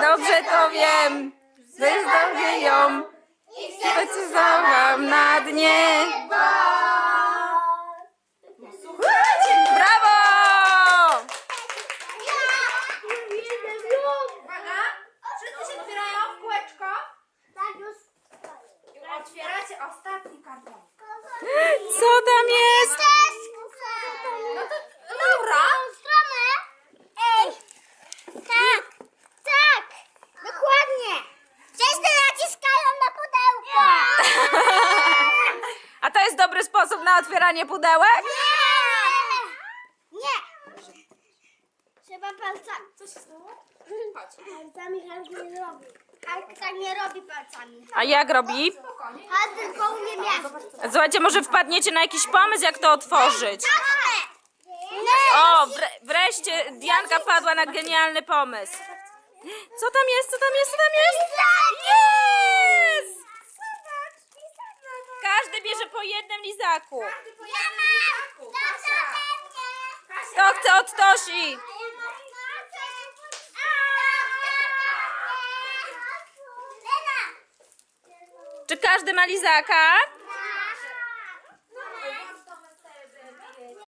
Dobrze to wiem, że zdrowie ją precyzowałam na dnie. Brawo! Uwaga! Wszyscy się otwierają w kółeczko. Otwieracie ostatni karton. Co tam jest? No to Laura! Ej! Tak! Tak! Dokładnie! Wszyscy naciskają na pudełko! A to jest dobry sposób na otwieranie pudełek? Nie! Nie! Trzeba palcami. Co się stało? Palcami Hulk nie robi. Tak nie robi palcami. A jak robi? Spokojnie. Tylko umie miasto. Słuchajcie, może wpadniecie na jakiś pomysł, jak to otworzyć. O, wre wreszcie Dianka wpadła na genialny pomysł. Co tam jest? Co tam jest? Co tam jest? Jest! Każdy bierze po jednym lizaku. Każdy po jednym lizaku. Kasia! Kto chce od Tosi? Czy każdy ma lizaka?